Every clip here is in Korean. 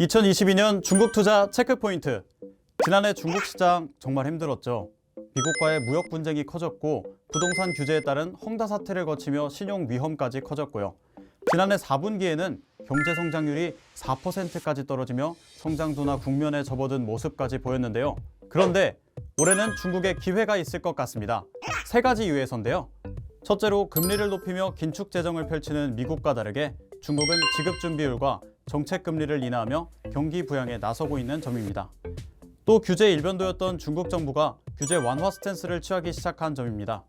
2022년 중국 투자 체크포인트. 지난해 중국 시장 정말 힘들었죠. 미국과의 무역 분쟁이 커졌고 부동산 규제에 따른 헝다 사태를 거치며 신용 위험까지 커졌고요. 지난해 4분기에는 경제 성장률이 4%까지 떨어지며 성장도나 국면에 접어든 모습까지 보였는데요. 그런데 올해는 중국에 기회가 있을 것 같습니다. 세 가지 이유에서인데요. 첫째로 금리를 높이며 긴축 재정을 펼치는 미국과 다르게 중국은 지급 준비율과 정책 금리를 인하하며 경기 부양에 나서고 있는 점입니다. 또 규제 일변도였던 중국 정부가 규제 완화 스탠스를 취하기 시작한 점입니다.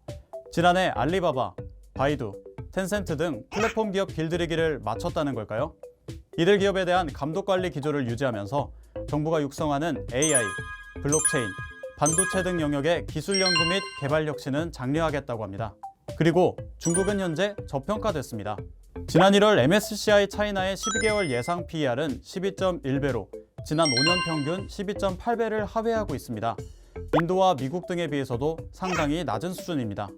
지난해 알리바바, 바이두, 텐센트 등 플랫폼 기업 길들이기를 마쳤다는 걸까요? 이들 기업에 대한 감독 관리 기조를 유지하면서 정부가 육성하는 AI, 블록체인, 반도체 등 영역의 기술 연구 및 개발 혁신은 장려하겠다고 합니다. 그리고 중국은 현재 저평가됐습니다. 지난 1월 MSCI 차이나의 12개월 예상 PER은 12.1배로 지난 5년 평균 12.8배를 하회하고 있습니다. 인도와 미국 등에 비해서도 상당히 낮은 수준입니다.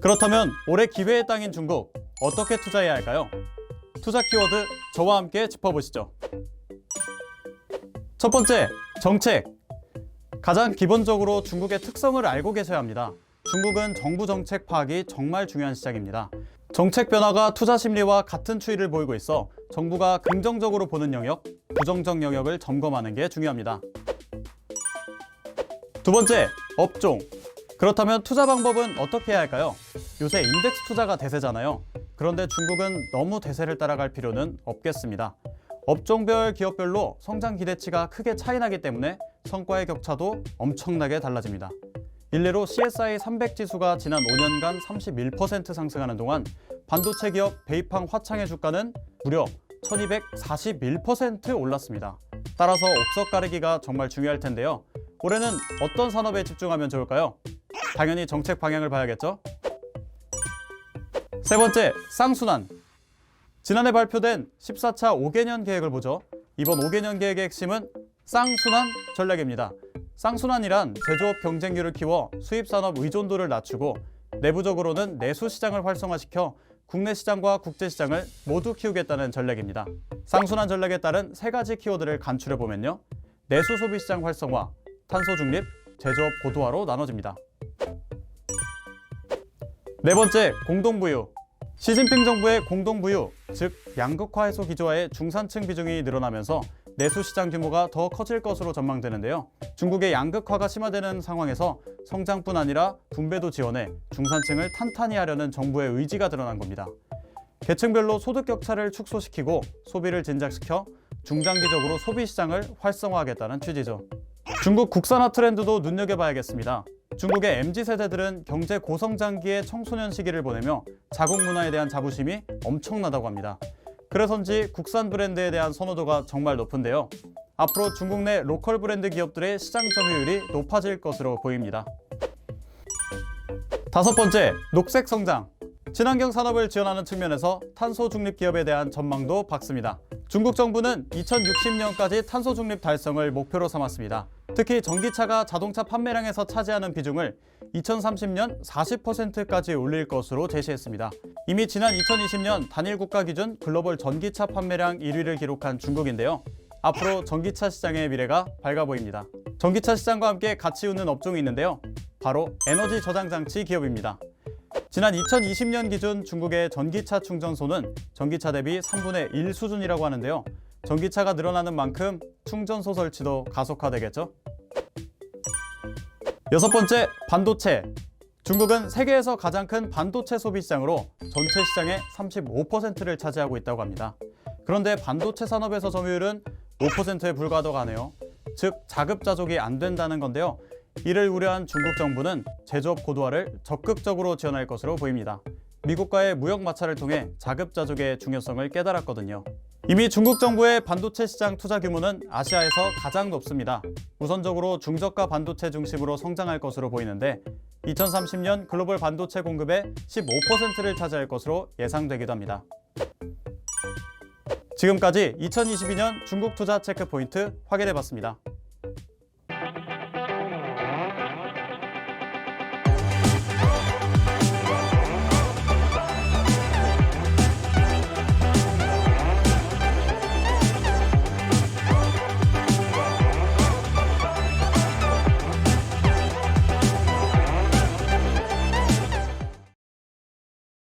그렇다면 올해 기회의 땅인 중국 어떻게 투자해야 할까요? 투자 키워드 저와 함께 짚어보시죠. 첫 번째, 정책. 가장 기본적으로 중국의 특성을 알고 계셔야 합니다. 중국은 정부 정책 파악이 정말 중요한 시장입니다. 정책 변화가 투자 심리와 같은 추이를 보이고 있어 정부가 긍정적으로 보는 영역, 부정적 영역을 점검하는 게 중요합니다. 두 번째, 업종. 그렇다면 투자 방법은 어떻게 해야 할까요? 요새 인덱스 투자가 대세잖아요. 그런데 중국은 너무 대세를 따라갈 필요는 없겠습니다. 업종별 기업별로 성장 기대치가 크게 차이 나기 때문에 성과의 격차도 엄청나게 달라집니다. 일례로 CSI 300 지수가 지난 5년간 31% 상승하는 동안 반도체 기업 베이팡 화창의 주가는 무려 1241% 올랐습니다. 따라서 옥석 가르기가 정말 중요할 텐데요. 올해는 어떤 산업에 집중하면 좋을까요? 당연히 정책 방향을 봐야겠죠? 세 번째, 쌍순환. 지난해 발표된 14차 5개년 계획을 보죠. 이번 5개년 계획의 핵심은 쌍순환 전략입니다. 쌍순환이란 제조업 경쟁률을 키워 수입 산업 의존도를 낮추고 내부적으로는 내수 시장을 활성화시켜 국내 시장과 국제 시장을 모두 키우겠다는 전략입니다. 쌍순환 전략에 따른 세 가지 키워드를 간추려 보면요. 내수 소비 시장 활성화, 탄소 중립, 제조업 고도화로 나눠집니다. 네 번째, 공동부유. 시진핑 정부의 공동부유, 즉 양극화 해소 기조화의 중산층 비중이 늘어나면서 내수 시장 규모가 더 커질 것으로 전망되는데요. 중국의 양극화가 심화되는 상황에서 성장뿐 아니라 분배도 지원해 중산층을 탄탄히 하려는 정부의 의지가 드러난 겁니다. 계층별로 소득 격차를 축소시키고 소비를 진작시켜 중장기적으로 소비 시장을 활성화하겠다는 취지죠. 중국 국산화 트렌드도 눈여겨봐야겠습니다. 중국의 MZ 세대들은 경제 고성장기의 청소년 시기를 보내며 자국 문화에 대한 자부심이 엄청나다고 합니다. 그래서인지 국산 브랜드에 대한 선호도가 정말 높은데요. 앞으로 중국 내 로컬 브랜드 기업들의 시장 점유율이 높아질 것으로 보입니다. 다섯 번째, 녹색 성장. 친환경 산업을 지원하는 측면에서 탄소 중립 기업에 대한 전망도 밝습니다. 중국 정부는 2060년까지 탄소 중립 달성을 목표로 삼았습니다. 특히 전기차가 자동차 판매량에서 차지하는 비중을 2030년 40%까지 올릴 것으로 제시했습니다. 이미 지난 2020년 단일 국가 기준 글로벌 전기차 판매량 1위를 기록한 중국인데요. 앞으로 전기차 시장의 미래가 밝아 보입니다. 전기차 시장과 함께 같이 웃는 업종이 있는데요. 바로 에너지 저장 장치 기업입니다. 지난 2020년 기준 중국의 전기차 충전소는 전기차 대비 3분의 1 수준이라고 하는데요. 전기차가 늘어나는 만큼 충전소 설치도 가속화되겠죠? 여섯 번째, 반도체. 중국은 세계에서 가장 큰 반도체 소비 시장으로 전체 시장의 35%를 차지하고 있다고 합니다. 그런데 반도체 산업에서 점유율은 5%에 불과하다고 하네요. 즉, 자급자족이 안 된다는 건데요. 이를 우려한 중국 정부는 제조업 고도화를 적극적으로 지원할 것으로 보입니다. 미국과의 무역 마찰을 통해 자급자족의 중요성을 깨달았거든요. 이미 중국 정부의 반도체 시장 투자 규모는 아시아에서 가장 높습니다. 우선적으로 중저가 반도체 중심으로 성장할 것으로 보이는데 2030년 글로벌 반도체 공급의 15%를 차지할 것으로 예상되기도 합니다. 지금까지 2022년 중국 투자 체크 포인트 확인해 봤습니다.